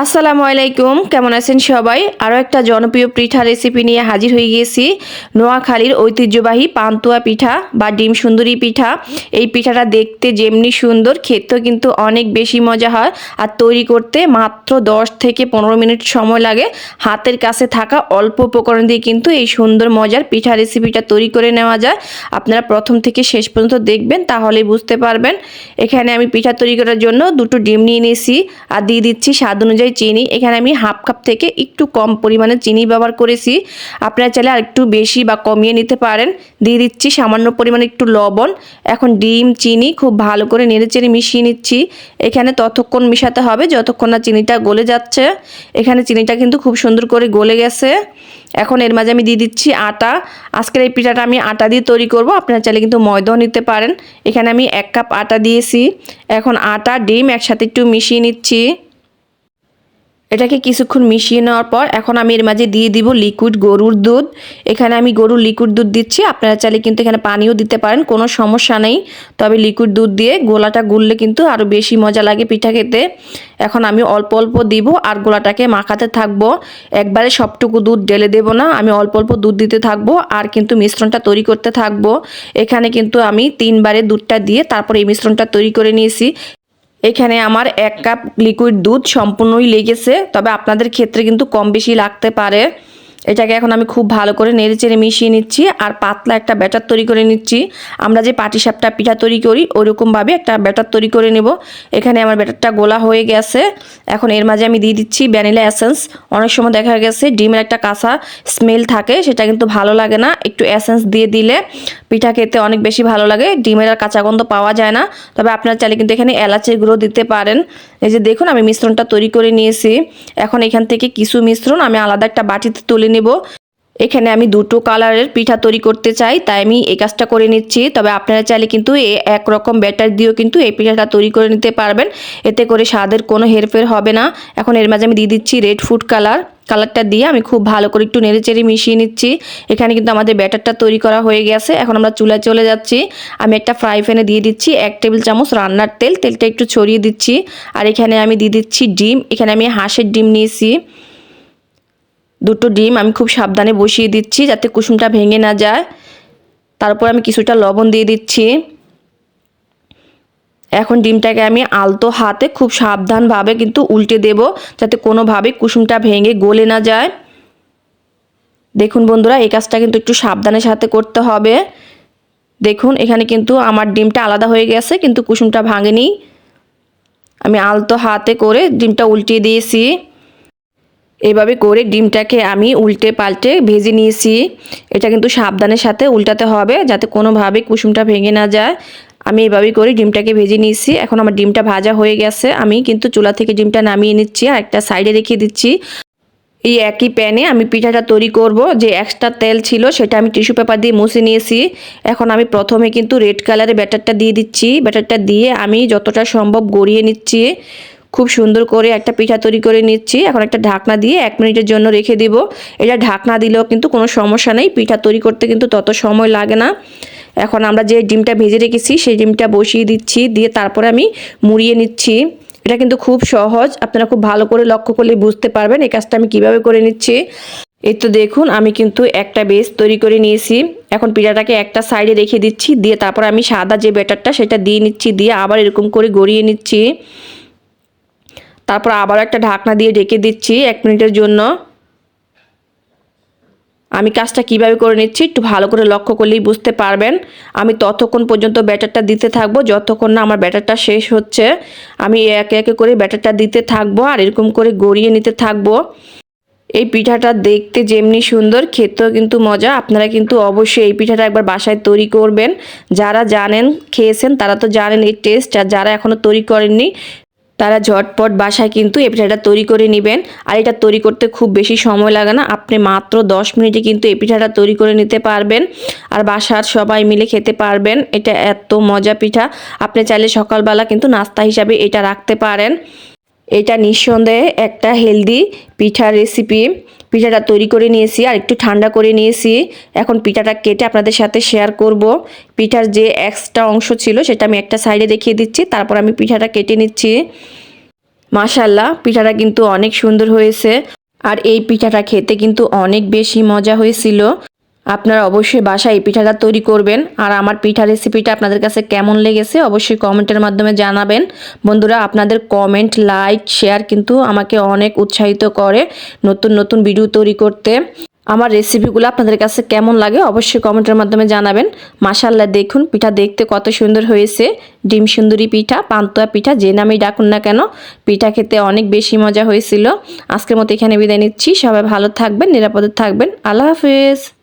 আসসালামু আলাইকুম, কেমন আছেন সবাই? আরও একটা জনপ্রিয় পিঠা রেসিপি নিয়ে হাজির হয়ে গিয়েছি। নোয়াখালীর ঐতিহ্যবাহী পান্তুয়া পিঠা বা ডিম সুন্দরী পিঠা। এই পিঠাটা দেখতে যেমনি সুন্দর, খেতেও কিন্তু অনেক বেশি মজা হয় আর তৈরি করতে মাত্র 10 থেকে পনেরো মিনিট সময় লাগে। হাতের কাছে থাকা অল্প উপকরণ দিয়ে কিন্তু এই সুন্দর মজার পিঠা রেসিপিটা তৈরি করে নেওয়া যায়। আপনারা প্রথম থেকে শেষ পর্যন্ত দেখবেন, তাহলেই বুঝতে পারবেন। এখানে আমি পিঠা তৈরি করার জন্য দুটো ডিম নিয়ে নিয়েছি। আর দিয়ে দিচ্ছি স্বাদ অনুযায়ী চিনি। এখানে আমি হাফ কাপ থেকে একটু কম পরিমাণে চিনি ব্যবহার করেছি। আপনারা চাইলে আর একটু বেশি বা কমিয়ে নিতে পারেন। দিয়ে দিচ্ছি সামান্য পরিমাণে একটু লবণ। এখন ডিম, চিনি খুব ভালো করে নেড়েচেড়ে মিশিয়ে নিচ্ছি। এখানে ততক্ষণ মিশাতে হবে যতক্ষণ না চিনিটা গলে যাচ্ছে। এখানে চিনিটা কিন্তু খুব সুন্দর করে গলে গেছে। এখন এর মাঝে আমি দিয়ে দিচ্ছি আটা। আজকের এই পিঠাটা আমি আটা দিয়ে তৈরি করব। আপনারা চাইলে কিন্তু ময়দাও নিতে পারেন। এখানে আমি এক কাপ আটা দিয়েছি। এখন আটা, ডিম একসাথে একটু মিশিয়ে নিচ্ছি। এটাকে কিছুক্ষণ মিশিয়ে নেওয়ার পর এখন আমি এর মাঝে দিয়ে দিব লিকুইড গরুর দুধ। এখানে আমি গরুর লিকুইড দুধ দিচ্ছি। আপনারা চাইলে কিন্তু এখানে পানিও দিতে পারেন, কোনো সমস্যা নেই। তবে লিকুইড দুধ দিয়ে গোলাটা গুললে কিন্তু আরও বেশি মজা লাগে পিঠা খেতে। এখন আমি অল্প অল্প দিব আর গোলাটাকে মাখাতে থাকব। একবারে সবটুকু দুধ ঢেলে দেব না, আমি অল্প অল্প দুধ দিতে থাকব আর কিন্তু মিশ্রণটা তৈরি করতে থাকব। এখানে কিন্তু আমি তিনবারে দুধটা দিয়ে তারপর এই মিশ্রণটা তৈরি করে নিয়েছি। এখানে আমার এক কাপ লিকুইড দুধ সম্পূর্ণই লেগেছে, তবে আপনাদের ক্ষেত্রে কিন্তু কম বেশি লাগতে পারে। এটাকে এখন আমি খুব ভালো করে নেড়ে চেড়ে মিশিয়ে নিচ্ছি আর পাতলা একটা ব্যাটার তৈরি করে নিচ্ছি। আমরা যে পাটিসাপটা পিঠা তৈরি করি, ওইরকমভাবে একটা ব্যাটার তৈরি করে নেব। এখানে আমার ব্যাটারটা গোলা হয়ে গেছে। এখন এর মাঝে আমি দিয়ে দিচ্ছি ভ্যানিলা অ্যাসেন্স অনেক সময় দেখা গেছে ডিমের একটা কাঁচা স্মেল থাকে, সেটা কিন্তু ভালো লাগে না। একটু অ্যাসেন্স দিয়ে দিলে পিঠা খেতে অনেক বেশি ভালো লাগে। ডিমের আর কাঁচা গন্ধ পাওয়া যায় না। তবে আপনারা চাইলে কিন্তু এখানে এলাচের গুঁড়ো দিতে পারেন। এই যে দেখুন, আমি মিশ্রণটা তৈরি করে নিয়েছি। এখন এখান থেকে কিছু মিশ্রণ আমি আলাদা একটা বাটিতে তুলে নেব। এখানে আমি দুটো কালারের পিঠা তৈরি করতে চাই, তাই আমি এই কাজটা করে নিচ্ছি। তবে আপনারা চাইলে কিন্তু এই একরকম ব্যাটার দিয়েও কিন্তু এই পিঠাটা তৈরি করে নিতে পারবেন। এতে করে স্বাদের কোনো হেরফের হবে না। এখন এর মাঝে আমি দিয়ে দিচ্ছি রেড ফুড কালার কালারটা দিয়ে আমি খুব ভালো করে একটু নেড়ে চেড়ে মিশিয়ে নিচ্ছি। এখানে কিন্তু আমাদের ব্যাটারটা তৈরি করা হয়ে গেছে। এখন আমরা চুলায় চলে যাচ্ছি। আমি একটা ফ্রাই প্যানে দিয়ে দিচ্ছি এক টেবিল চামচ রান্নার তেল। তেলটা একটু ছড়িয়ে দিচ্ছি। আর এখানে আমি দিয়ে দিচ্ছি ডিম। এখানে আমি হাঁসের ডিম নিয়েছি। দুটো ডিম আমি খুব সাবধানে বসিয়ে দিচ্ছি যাতে কুসুমটা ভেঙে না যায়। তারপর আমি কিছুটা লবণ দিয়ে দিচ্ছি। এখন ডিমটাকে আমি আলতো হাতে খুব সাবধানভাবে কিন্তু উল্টে দেব যাতে কোনোভাবে কুসুমটা ভেঙে গলে না যায়। দেখুন বন্ধুরা, এই কাজটা কিন্তু একটু সাবধানের সাথে করতে হবে। দেখুন, এখানে কিন্তু আমার ডিমটা আলাদা হয়ে গেছে, কিন্তু কুসুমটা ভাঙেনি। আমি আলতো হাতে করে ডিমটা উল্টিয়ে দিয়েছি। এভাবে করে ডিমটাকে আমি উল্টে পাল্টে ভেজে নিয়েছি। এটা কিন্তু সাবধানের সাথে উল্টাতে হবে যাতে কোনোভাবে কুসুমটা ভেঙে না যায়। আমি এভাবেই করে ডিমটাকে ভেজে নিয়েছি। এখন আমার ডিমটা ভাজা হয়ে গেছে। আমি কিন্তু চুলা থেকে ডিমটা নামিয়ে নিচ্ছি আর একটা সাইডে রেখে দিচ্ছি। এই একই প্যানে আমি পিঠাটা তৈরি করব। যে এক্সট্রা তেল ছিল সেটা আমি টিস্যু পেপার দিয়ে মুছে নিয়েছি। এখন আমি প্রথমে কিন্তু রেড কালারের ব্যাটারটা দিয়ে দিচ্ছি। ব্যাটারটা দিয়ে আমি যতটা সম্ভব গড়িয়ে নিচ্ছি। খুব সুন্দর করে একটা পিঠা তৈরি করে নিচ্ছি। এখন একটা ঢাকনা দিয়ে এক মিনিটের জন্য রেখে দিব। এটা ঢাকনা দিলেও কিন্তু কোনো সমস্যা নেই। পিঠা তৈরি করতে কিন্তু তত সময় লাগে না। এখন আমরা যে ডিমটা ভেজে রেখেছি, সেই ডিমটা বসিয়ে দিচ্ছি। দিয়ে তারপরে আমি মুড়িয়ে নিচ্ছি। এটা কিন্তু খুব সহজ। আপনারা খুব ভালো করে লক্ষ্য করলে বুঝতে পারবেন এই কাজটা আমি কীভাবে করে নিচ্ছি। এই তো দেখুন, আমি কিন্তু একটা বেস তৈরি করে নিয়েছি। এখন পিঠাটাকে একটা সাইডে রেখে দিচ্ছি। দিয়ে তারপর আমি সাদা যে ব্যাটারটা, সেটা দিয়ে নিচ্ছি। দিয়ে আবার এরকম করে গড়িয়ে নিচ্ছি। তারপর আবার একটা ঢাকনা দিয়ে ঢেকে দিচ্ছি এক মিনিটের জন্য। আমি কাজটা কীভাবে করে নিচ্ছি একটু ভালো করে লক্ষ্য করলেই বুঝতে পারবেন। আমি ততক্ষণ পর্যন্ত ব্যাটারটা দিতে থাকব, যতক্ষণ না আমার ব্যাটারটা শেষ হচ্ছে, আমি একে একে করে ব্যাটারটা দিতে থাকব আর এরকম করে গড়িয়ে নিতে থাকব। এই পিঠাটা দেখতে যেমনি সুন্দর, খেতেও কিন্তু মজা। আপনারা কিন্তু অবশ্যই এই পিঠাটা একবার বাসায় তৈরি করবেন। যারা জানেন, খেয়েছেন, তারা তো জানেন এই টেস্ট আর যারা এখনও তৈরি করেননি তারা ঝটপট বাসায় কিন্তু এই পিঠাটা তৈরি করে নেবেন। আর এটা তৈরি করতে খুব বেশি সময় লাগে না। আপনি মাত্র দশ মিনিটে কিন্তু এই পিঠাটা তৈরি করে নিতে পারবেন। আর বাসার সবাই মিলে খেতে পারবেন। এটা এত মজা পিঠা। আপনি চাইলে সকালবেলা কিন্তু নাস্তা হিসাবে এটা রাখতে পারেন। এটা নিঃসন্দেহে একটা হেলদি পিঠা রেসিপি পিঠাটা তৈরি করে নিয়েছি আর একটু ঠান্ডা করে নিয়েছি। এখন পিঠাটা কেটে আপনাদের সাথে শেয়ার করব। পিঠার যে এক্সট্রা অংশ ছিল সেটা আমি একটা সাইডে দেখিয়ে দিচ্ছি, তারপর আমি পিঠাটা কেটে নিচ্ছি। মাশাল্লাহ পিঠাটা কিন্তু অনেক সুন্দর হয়েছে। আর এই পিঠাটা খেতে কিন্তু অনেক বেশি মজা হয়েছিল। আপনারা অবশ্যই বাসায় এই পিঠাটা তৈরি করবেন। আর আমার পিঠা রেসিপিটা আপনাদের কাছে কেমন লেগেছে অবশ্যই কমেন্টের মাধ্যমে জানাবেন। বন্ধুরা, আপনাদের কমেন্ট লাইক শেয়ার কিন্তু আমাকে অনেক উৎসাহিত করে নতুন নতুন ভিডিও তৈরি করতে। আমার রেসিপিগুলো আপনাদের কাছে কেমন লাগে অবশ্যই কমেন্টের মাধ্যমে জানাবেন। মাসাল্লাহ দেখুন, পিঠা দেখতে কত সুন্দর হয়েছে। ডিম সুন্দরী পিঠা, পান্তুয়া পিঠা, যে নামেই ডাকুন না কেন, পিঠা খেতে অনেক বেশি মজা হয়েছিল। আজকের মতো এখানে বিদায় নিচ্ছি। সবাই ভালো থাকবেন, নিরাপদে থাকবেন। আল্লাহ হাফেজ।